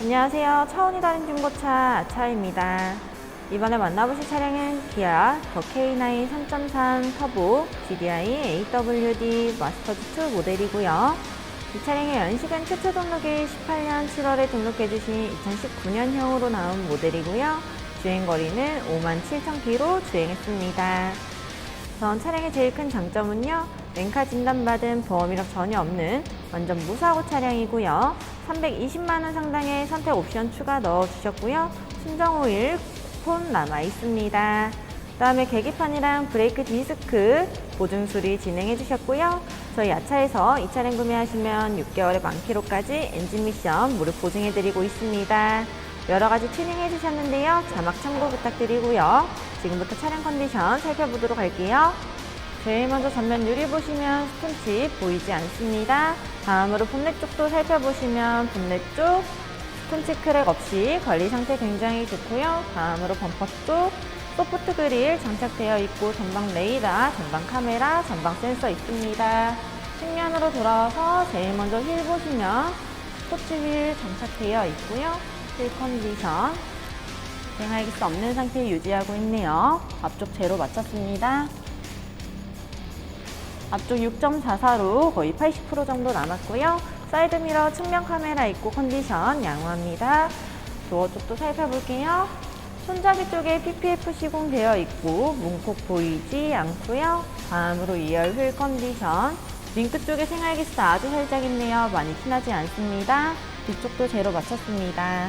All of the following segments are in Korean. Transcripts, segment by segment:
차원이 다른 중고차 차입니다. 이번에 만나보실 차량은 기아 더 K9 3.3 터보 GDI AWD 마스터즈2 모델이고요. 이 차량의 연식은 최초 등록일 18년 7월에 등록해주신 2019년형으로 나온 모델이고요. 주행거리는 5만 7천 킬로 주행했습니다. 전 차량의 제일 큰 장점은요. 렌카 진단받은 보험 이력 전혀 없는 완전 무사고 차량이고요. 320만원 상당의 선택 옵션 추가 넣어주셨고요. 순정 오일 폰 남아 있습니다. 다음에 계기판이랑 브레이크 디스크 보증 수리 진행해 주셨고요. 저희 야차에서 이 차량 구매하시면 6개월에 만 킬로까지 엔진 미션 무료 보증해 드리고 있습니다. 여러 가지 튜닝 해 주셨는데요. 자막 참고 부탁드리고요. 지금부터 차량 컨디션 살펴보도록 할게요. 제일 먼저 전면 유리 보시면 스톤칩 보이지 않습니다. 다음으로 본넷 쪽도 살펴보시면 본넷 쪽 스톤칩 크랙 없이 관리 상태 굉장히 좋고요. 다음으로 범퍼 쪽 소프트 그릴 장착되어 있고 전방 레이더, 전방 카메라, 전방 센서 있습니다. 측면으로 돌아와서 제일 먼저 휠 보시면 스포츠 휠 장착되어 있고요. 휠 컨디션 주행할 수 없는 상태 유지하고 있네요. 앞쪽 제로 맞췄습니다. 앞쪽 6.44로 거의 80% 정도 남았고요. 사이드미러 측면 카메라 있고 컨디션 양호합니다. 도어 쪽도 살펴볼게요. 손잡이 쪽에 PPF 시공되어 있고 문콕 보이지 않고요. 다음으로 2열 휠 컨디션. 링크 쪽에 생활기스 아주 살짝 있네요. 많이 티나지 않습니다. 뒤쪽도 제로 맞췄습니다.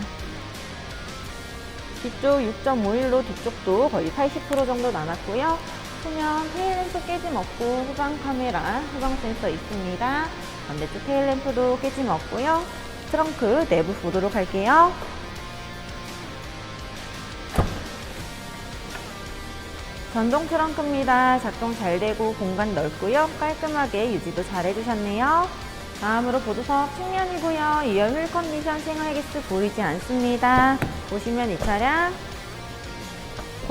뒤쪽 6.51로 뒤쪽도 거의 80% 정도 남았고요. 후면 테일램프 깨짐 없고 후방 카메라, 후방 센서 있습니다. 반대쪽 테일램프도 깨짐 없고요. 트렁크 내부 보도록 할게요. 전동 트렁크입니다. 작동 잘 되고 공간 넓고요. 깔끔하게 유지도 잘 해주셨네요. 다음으로 보조석 측면이고요. 2열 휠 컨디션 생활기스 보이지 않습니다. 보시면 이 차량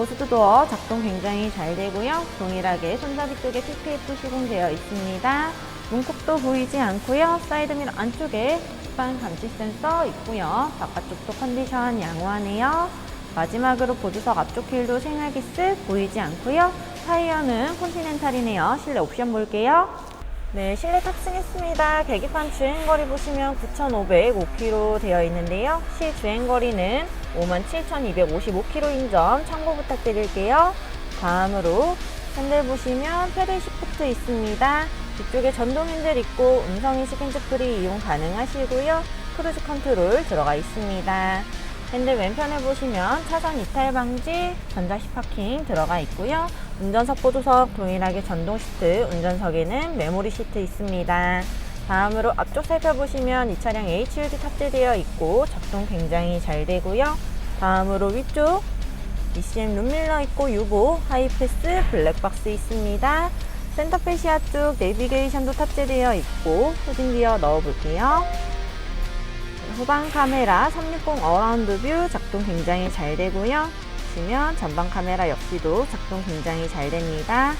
고스트 도어 작동 굉장히 잘 되고요. 동일하게 손잡이 쪽에 PPF 시공되어 있습니다. 문콕도 보이지 않고요. 사이드미러 안쪽에 후방 감지 센서 있고요. 바깥쪽도 컨디션 양호하네요. 마지막으로 보조석 앞쪽 휠도 생활기스 보이지 않고요. 타이어는 컨티넨탈이네요. 실내 옵션 볼게요. 네, 실내 탑승했습니다. 계기판 주행거리 보시면 9,505km 되어 있는데요. 실 주행거리는 57,255km인 점 참고 부탁드릴게요. 다음으로 핸들 보시면 페달 시프트 있습니다. 뒤쪽에 전동 핸들 있고 음성인식 핸즈프리 이용 가능하시고요. 크루즈 컨트롤 들어가 있습니다. 핸들 왼편에 보시면 차선 이탈 방지, 전자식 파킹 들어가 있고요. 운전석 보조석 동일하게 전동 시트, 운전석에는 메모리 시트 있습니다. 다음으로 앞쪽 살펴보시면 이 차량 HUD 탑재되어 있고 작동 굉장히 잘 되고요. 다음으로 위쪽 ECM 룸밀러 있고 유보, 하이패스, 블랙박스 있습니다. 센터페시아 쪽 내비게이션도 탑재되어 있고 후진 기어 넣어볼게요. 후방 카메라 360 어라운드 뷰 작동 굉장히 잘 되고요. 보시면 전방 카메라 역시도 작동 굉장히 잘 됩니다.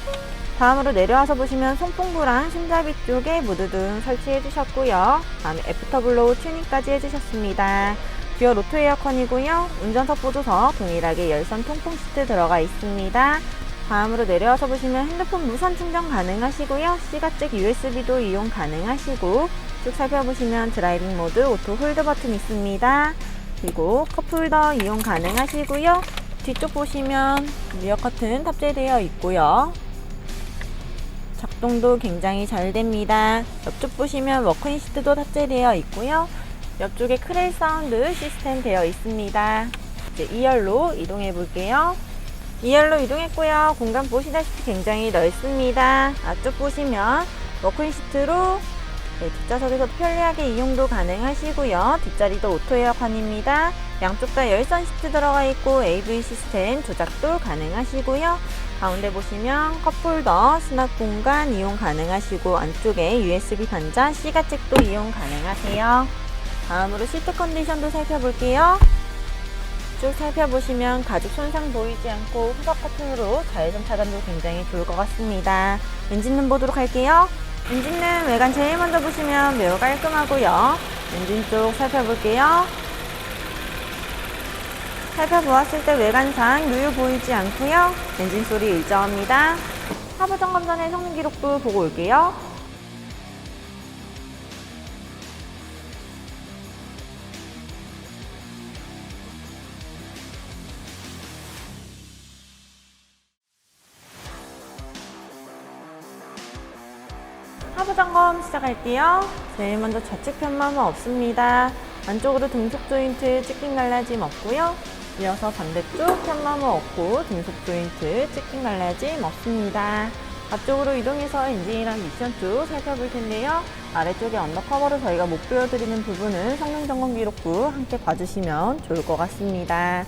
다음으로 내려와서 보시면 송풍구랑 손잡이 쪽에 무드등 설치해 주셨고요. 다음에 애프터블로우 튜닝까지 해주셨습니다. 듀얼 오토 에어컨이고요. 운전석 보조석 동일하게 열선 통풍 시트 들어가 있습니다. 다음으로 내려와서 보시면 핸드폰 무선 충전 가능하시고요. C가잭 USB도 이용 가능하시고 쭉 살펴보시면 드라이빙 모드 오토 홀드 버튼 있습니다. 그리고 컵홀더 이용 가능하시고요. 뒤쪽 보시면 리어 커튼 탑재되어 있고요. 작동도 굉장히 잘 됩니다. 옆쪽 보시면 워크인 시트도 탑재되어 있고요. 옆쪽에 크레일 사운드 시스템 되어 있습니다. 이제 2열로 이동해 볼게요. 2열로 이동했고요. 공간 보시다시피 굉장히 넓습니다. 앞쪽 보시면 워크인 시트로 네, 뒷좌석에서도 편리하게 이용도 가능하시고요. 뒷자리도 오토 에어컨입니다. 양쪽 다 열선 시트 들어가 있고 AV 시스템 조작도 가능하시고요. 가운데 보시면 컵홀더, 수납 공간 이용 가능하시고 안쪽에 USB 단자, C가잭도 이용 가능하세요. 다음으로 시트 컨디션도 살펴볼게요. 쭉 살펴보시면 가죽 손상 보이지 않고 후석 커튼으로 자외선 차단도 굉장히 좋을 것 같습니다. 엔진룸 보도록 할게요. 엔진룸 외관 제일 먼저 보시면 매우 깔끔하고요. 엔진 쪽 살펴볼게요. 살펴보았을 때 외관상 누유 보이지 않고요. 엔진 소리 일정합니다. 하부 점검 전에 성능 기록부 보고 올게요. 하부 점검 시작할게요. 제일 먼저 좌측 편마모 없습니다. 안쪽으로 등속 조인트 찍힌 갈라짐 없고요. 이어서 반대쪽 편마모 없고 등속 조인트 찍힌 갈라짐 없습니다. 앞쪽으로 이동해서 엔진이랑 미션 쪽 살펴볼 텐데요. 아래쪽에 언더커버로 저희가 못 보여드리는 부분은 성능 점검 기록부 함께 봐주시면 좋을 것 같습니다.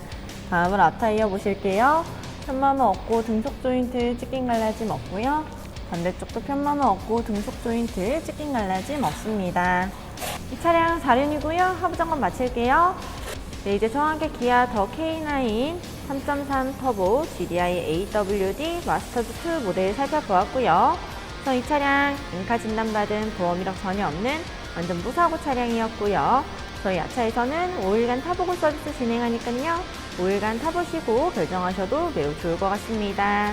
다음은 앞타이어 보실게요. 편마모 없고 등속 조인트 찍힌 갈라짐 없고요. 반대쪽도 편마모 없고 등속 조인트 찍힌 갈라짐 없습니다. 이 차량 4륜이고요. 하부 점검 마칠게요. 네, 이제 저와 함께 기아 더 K9 3.3 터보 GDI AWD 마스터즈 2 모델 살펴보았고요. 우선 이 차량 인카 진단받은 보험 이력 전혀 없는 완전 무사고 차량이었고요. 저희 야차에서는 5일간 타보고 서비스 진행하니까요. 5일간 타보시고 결정하셔도 매우 좋을 것 같습니다.